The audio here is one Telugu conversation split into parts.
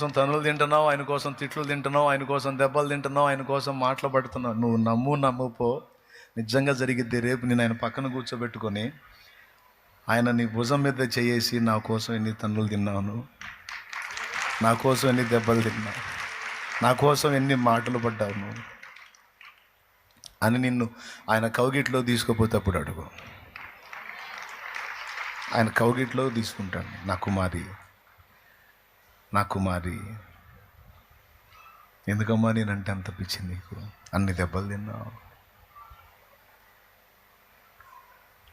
కోసం తనులు తింటున్నావు ఆయన కోసం తిట్లు తింటున్నావు ఆయన కోసం దెబ్బలు తింటున్నావు ఆయన కోసం మాటలు పడుతున్నావు. నువ్వు నమ్ము నమ్ముపో నిజంగా జరిగిద్ది. రేపు నేను ఆయన పక్కన కూర్చోబెట్టుకొని ఆయన నీ భుజం మీద చేయేసి నా కోసం ఎన్ని తన్నులు తిన్నావు నా కోసం ఎన్ని దెబ్బలు తిన్నావు నా కోసం ఎన్ని మాటలు పడ్డావు నువ్వు అని నిన్ను ఆయన కౌగిట్లో తీసుకుపోతే అప్పుడు అడుగు. ఆయన కౌగిట్లో తీసుకుంటాను నా కుమారి. నా కుమారి ఎందుకమ్మా నేనంటే అంత పిచ్చి నీకు? అన్ని దెబ్బలు తిన్నావు.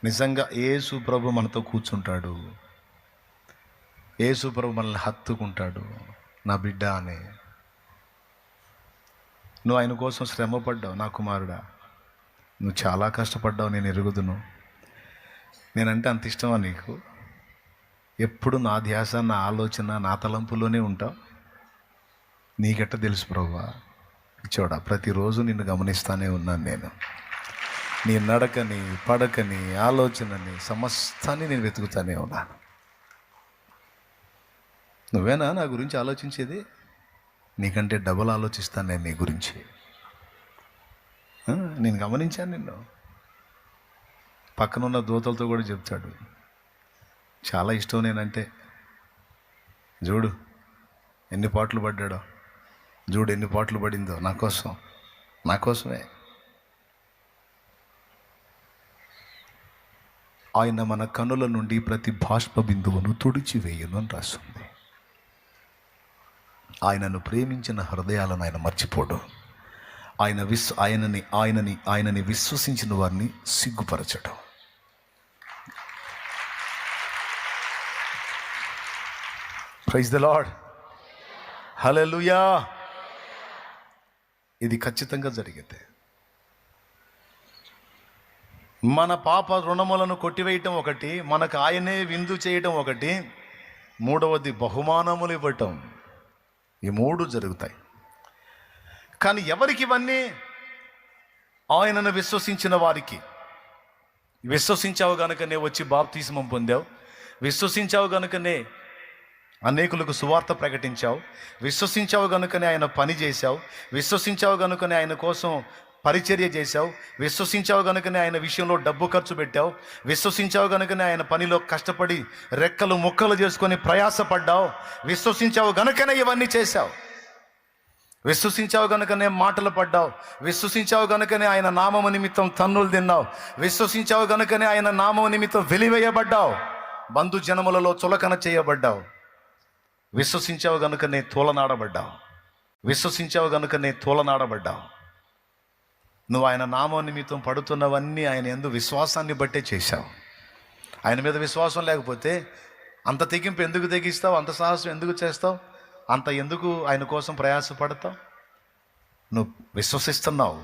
నిజంగా ఏసు ప్రభు మనతో కూర్చుంటాడు. ఏసు ప్రభు మనల్ని హత్తుకుంటాడు. నా బిడ్డ అని. నువ్వు ఆయన కోసం శ్రమ పడ్డావు నా కుమారుడా. నువ్వు చాలా కష్టపడ్డావు నేను ఎరుగుదును. నేనంటే అంత ఇష్టమా నీకు? ఎప్పుడు నా ధ్యాస నా ఆలోచన నా తలంపులోనే ఉంటావు. నీకెట్ట తెలుసు ప్రభా? చూడ ప్రతిరోజు నిన్ను గమనిస్తానే ఉన్నాను నేను. నీ నడకని పడకని ఆలోచనని సమస్తాన్ని నేను వెతుకుతానే ఉన్నాను నువ్వేనా నా గురించి ఆలోచించేది? నీకంటే డబుల్ ఆలోచిస్తాను నేను నీ గురించి. నేను గమనించాను నిన్ను. పక్కనున్న దూతలతో కూడా చెప్తాడు. చాలా ఇష్టం నేనంటే. చూడు ఎన్ని పాటలు పడ్డాడో. చూడు ఎన్ని పాటలు పడిందో నా కోసం. నా కోసమే. ఆయన మన కనుల నుండి ప్రతి బాష్ప బిందువును తుడిచివేయును అని రాస్తుంది ఆయనను ప్రేమించిన హృదయాలను ఆయన మర్చిపోడు. ఆయన విస్ ఆయనని ఆయనని ఆయనని విశ్వసించిన వారిని సిగ్గుపరచడం. ప్రైజ్ ద లాడ్ హలలుయా ఇది ఖచ్చితంగా జరిగింది మన పాప రుణములను కొట్టివేయటం ఒకటి మనకు ఆయనే విందు చేయటం ఒకటి మూడవది బహుమానములు ఇవ్వటం. ఈ మూడు జరుగుతాయి. కానీ ఎవరికి ఇవన్నీ? ఆయనను విశ్వసించిన వారికి. విశ్వసించావు కనుకనే వచ్చి బాప్తీసమం పొందావు. విశ్వసించావు కనుకనే అనేకులకు సువార్త ప్రకటించావు. విశ్వసించావు కనుకనే ఆయన పని చేశావు. విశ్వసించావు కనుకనే ఆయన కోసం పరిచర్య చేశావు. విశ్వసించావు కనుకనే ఆయన విషయంలో డబ్బు ఖర్చు పెట్టావు. విశ్వసించావు కనుకనే ఆయన పనిలో కష్టపడి రెక్కలు ముక్కలు చేసుకొని ప్రయాసపడ్డావు. విశ్వసించావు కనుకనే ఇవన్నీ చేశావు. విశ్వసించావు గనుకనే మాటలు పడ్డావు. విశ్వసించావు గనుకనే ఆయన నామము నిమిత్తం తన్నులు తిన్నావు. విశ్వసించావు గనుకనే ఆయన నామము నిమిత్తం వెలివేయబడ్డావు. బంధు జనములలో చులకన చేయబడ్డావు. విశ్వసించావు గనుకనే తోలనాడబడ్డావు విశ్వసించావు గనుకనే తోలనాడబడ్డావు నువ్వు ఆయన నామో నిమిత్తం పడుతున్నవన్నీ ఆయన ఎందు విశ్వాసాన్ని బట్టే చేశావు. ఆయన మీద విశ్వాసం లేకపోతే అంత తెగింపు ఎందుకు తెగిస్తావు? అంత సాహసం ఎందుకు చేస్తావు? అంత ఎందుకు ఆయన కోసం ప్రయాసపడతావు? నువ్వు విశ్వసిస్తున్నావు.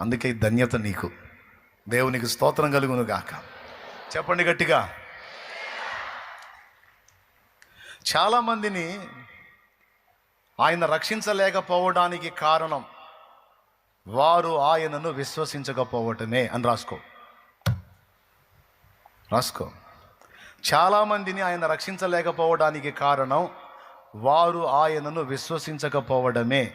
అందుకే ధన్యత నీకు. దేవునికి స్తోత్రం కలుగును గాక చెప్పండి గట్టిగా. చాలామందిని ఆయన రక్షించలేకపోవడానికి కారణం వారు ఆయనను విశ్వసించకపోవటమే అని రాసుకో. రాసుకో. చాలామందిని ఆయన రక్షించలేకపోవడానికి కారణం వారు ఆయనను విశ్వసించకపోవడమే.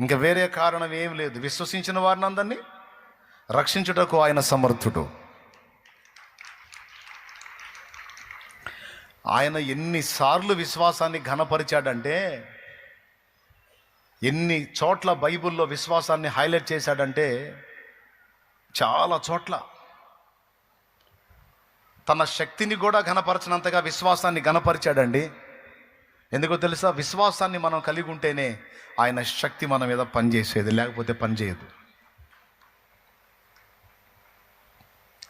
ఇంకా వేరే కారణం ఏం లేదు. విశ్వసించిన వారిని అందరినీ రక్షించుటకు ఆయన సమర్థుడు. ఆయన ఎన్నిసార్లు విశ్వాసాన్ని ఘనపరిచాడంటే ఎన్ని చోట్ల బైబిల్లో విశ్వాసాన్ని హైలైట్ చేశాడంటే చాలా చోట్ల. తన శక్తిని కూడా ఘనపరచినంతగా విశ్వాసాన్ని ఘనపరిచాడండి. ఎందుకో తెలుసా? విశ్వాసాన్ని మనం కలిగి ఉంటేనే ఆయన శక్తి మన మీద పనిచేసేది లేకపోతే పనిచేయదు.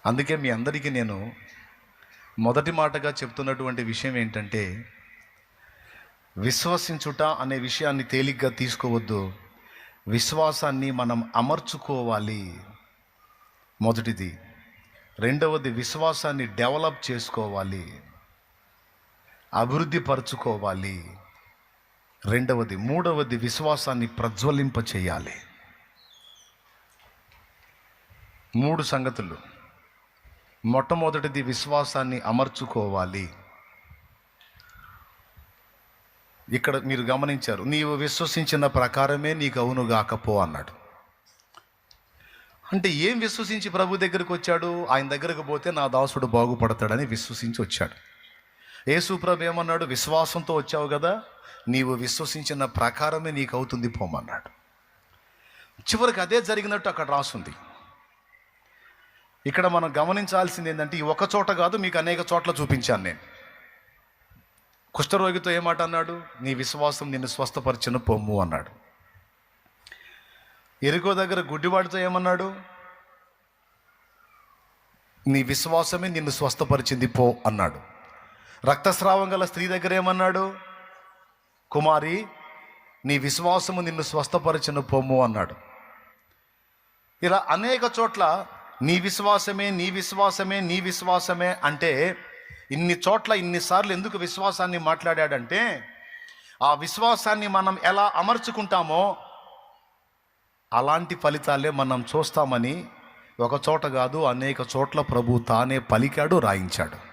అందుకే మీ అందరికీ నేను మొదటి మాటగా చెప్తున్నటువంటి విషయం ఏంటంటే విశ్వసించుట అనే విషయాన్ని తేలిగ్గా తీసుకోవద్దు. విశ్వాసాన్ని మనం అమర్చుకోవాలి. మొదటిది. రెండవది విశ్వాసాన్ని డెవలప్ చేసుకోవాలి. అభివృద్ధి పరుచుకోవాలి. రెండవది మూడవది విశ్వాసాన్ని ప్రజ్వలింప చేయాలి మూడు సంగతులు. మొట్టమొదటిది విశ్వాసాన్ని అమర్చుకోవాలి. ఇక్కడ మీరు గమనించారు నీవు విశ్వసించిన ప్రకారమే నీకు అవును గాకపో అన్నాడు. అంటే ఏం విశ్వసించి ప్రభు దగ్గరికి వచ్చాడు? ఆయన దగ్గరకు పోతే నా దాసుడు బాగుపడతాడని విశ్వసించి వచ్చాడు. యేసు ప్రభు ఏమన్నాడు? విశ్వాసంతో వచ్చావు కదా నీవు విశ్వసించిన ప్రకారమే నీకు అవుతుంది పోమన్నాడు. చివరికి అదే జరిగినట్టు అక్కడ రాసుంది. ఇక్కడ మనం గమనించాల్సింది ఏంటంటే ఈ ఒక చోట కాదు మీకు అనేక చోట్ల చూపించాను నేను. కుష్ఠరోగితో ఏమాట అన్నాడు? నీ విశ్వాసం నిన్ను స్వస్థపరిచిన పొమ్ము అన్నాడు. ఎరుకో దగ్గర గుడ్డివాడితో ఏమన్నాడు? నీ విశ్వాసమే నిన్ను స్వస్థపరిచింది పో అన్నాడు. రక్తస్రావం గల స్త్రీ దగ్గర ఏమన్నాడు? కుమారి నీ విశ్వాసము నిన్ను స్వస్థపరిచిన పొమ్ము అన్నాడు. ఇలా అనేక చోట్ల నీ విశ్వాసమే నీ విశ్వాసమే నీ విశ్వాసమే అంటే ఇన్ని చోట్ల ఇన్నిసార్లు ఎందుకు విశ్వాసాన్ని మాట్లాడాడంటే ఆ విశ్వాసాన్ని మనం ఎలా అమర్చుకుంటామో అలాంటి ఫలితాలే మనం చూస్తామని ఒక చోట కాదు అనేక చోట్ల ప్రభు తానే పలికాడు రాయించాడు.